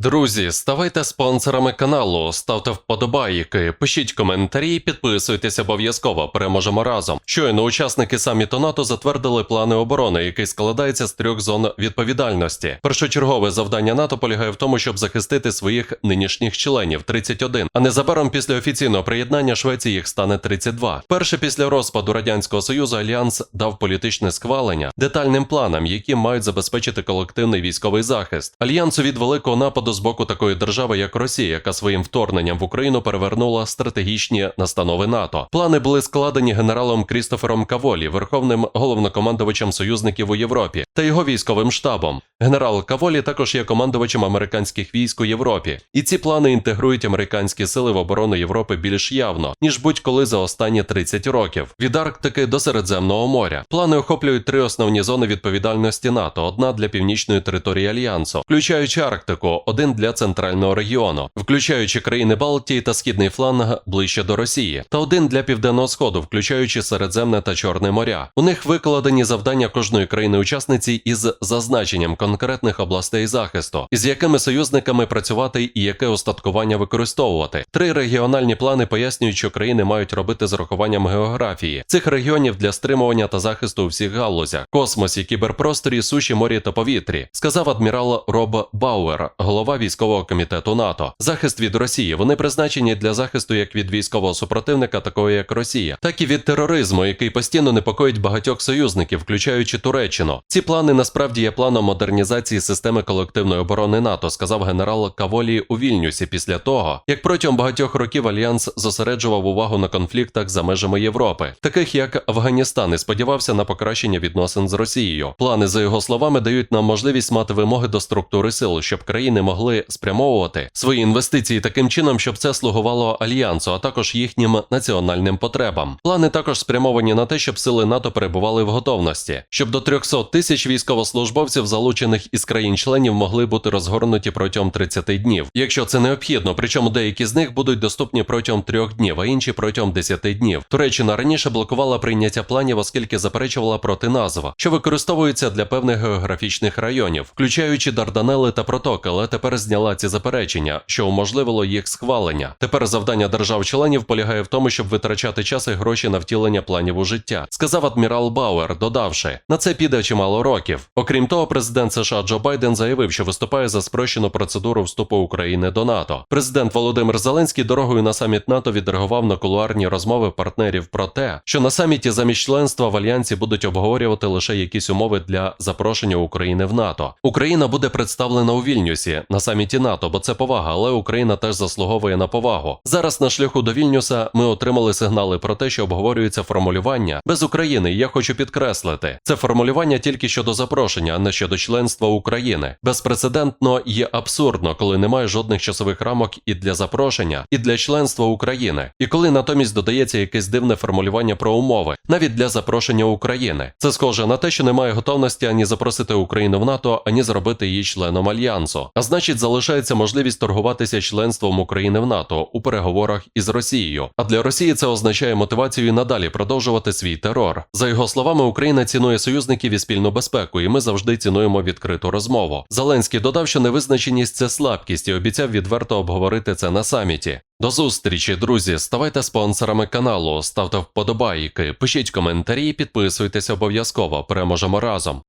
Друзі, ставайте спонсорами каналу, ставте вподобайки, пишіть коментарі, підписуйтесь обов'язково. Переможемо разом. Щойно учасники саміту НАТО затвердили плани оборони, який складається з трьох зон відповідальності. Першочергове завдання НАТО полягає в тому, щоб захистити своїх нинішніх членів 31, а незабаром після офіційного приєднання Швеції їх стане 32. Перше після розпаду радянського союзу альянс дав політичне схвалення детальним планам, які мають забезпечити колективний військовий захист. Альянсу від великого нападу з боку такої держави, як Росія, яка своїм вторгненням в Україну перевернула стратегічні настанови НАТО. Плани були складені генералом Крістофером Каволі, верховним головнокомандувачем союзників у Європі, та його військовим штабом. Генерал Каволі також є командувачем американських військ у Європі, і ці плани інтегрують американські сили в оборону Європи більш явно ніж будь-коли за останні 30 років від Арктики до Середземного моря. Плани охоплюють три основні зони відповідальності НАТО: одна для північної території альянсу, включаючи Арктику, один для центрального регіону, включаючи країни Балтії та східний фланг ближче до Росії, та один для південного сходу, включаючи Середземне та Чорне моря. У них викладені завдання кожної країни-учасниці із зазначенням конкретних областей захисту, із якими союзниками працювати і яке остаткування використовувати. Три регіональні плани пояснюють, що країни мають робити з урахуванням географії цих регіонів для стримування та захисту у всіх галузях, космосі, кіберпросторі, суші, морі та повітрі, сказав адмірал Роб Бауер, голова військового комітету НАТО. Захист від Росії вони призначені для захисту як від військового супротивника, такого як Росія, так і від тероризму, який постійно непокоїть багатьох союзників, включаючи Туреччину. Ці плани насправді є планом модернізації системи колективної оборони НАТО, сказав генерал Каволі у Вільнюсі після того, як протягом багатьох років альянс зосереджував увагу на конфліктах за межами Європи, таких як Афганістан, і сподівався на покращення відносин з Росією. Плани, за його словами, дають нам можливість мати вимоги до структури сил, щоб країни могли спрямовувати свої інвестиції таким чином, щоб це слугувало альянсу, а також їхнім національним потребам. Плани також спрямовані на те, щоб сили НАТО перебували в готовності, щоб до 300 тисяч військовослужбовців, залучених із країн-членів, могли бути розгорнуті протягом 30 днів, якщо це необхідно. Причому деякі з них будуть доступні протягом трьох днів, а інші протягом 10 днів. Туреччина раніше блокувала прийняття планів, оскільки заперечувала проти назв, що використовуються для певних географічних районів, включаючи Дарданели та протоки, але тепер зняла ці заперечення, що уможливило їх схвалення. Тепер завдання держав-членів полягає в тому, щоб витрачати час і гроші на втілення планів у життя, сказав адмірал Бауер, додавши, на це піде чимало років. Окрім того, президент США Джо Байден заявив, що виступає за спрощену процедуру вступу України до НАТО. Президент Володимир Зеленський дорогою на саміт НАТО відреагував на кулуарні розмови партнерів про те, що на саміті замість членства в альянсі будуть обговорювати лише якісь умови для запрошення України в НАТО. Україна буде представлена у Вільнюсі на саміті НАТО, бо це повага, але Україна теж заслуговує на повагу. Зараз на шляху до Вільнюса ми отримали сигнали про те, що обговорюється формулювання без України. і Я хочу підкреслити, це формулювання тільки щодо запрошення, а не щодо членства України. Безпрецедентно є абсурдно, коли немає жодних часових рамок і для запрошення, і для членства України. І коли натомість додається якесь дивне формулювання про умови, навіть для запрошення України. Це схоже на те, що немає готовності ані запросити Україну в НАТО, ані зробити її членом альянсу. А значить, залишається можливість торгуватися членством України в НАТО у переговорах із Росією. А для Росії це означає мотивацію і надалі продовжувати свій терор. За його словами, Україна цінує союзників і спільну безпеку, і ми завжди цінуємо відкриту розмову. Зеленський додав, що невизначеність це слабкість і обіцяв відверто обговорити це на саміті. До зустрічі, друзі. Ставайте спонсорами каналу, ставте вподобайки, пишіть коментарі, підписуйтесь обов'язково. Переможемо разом.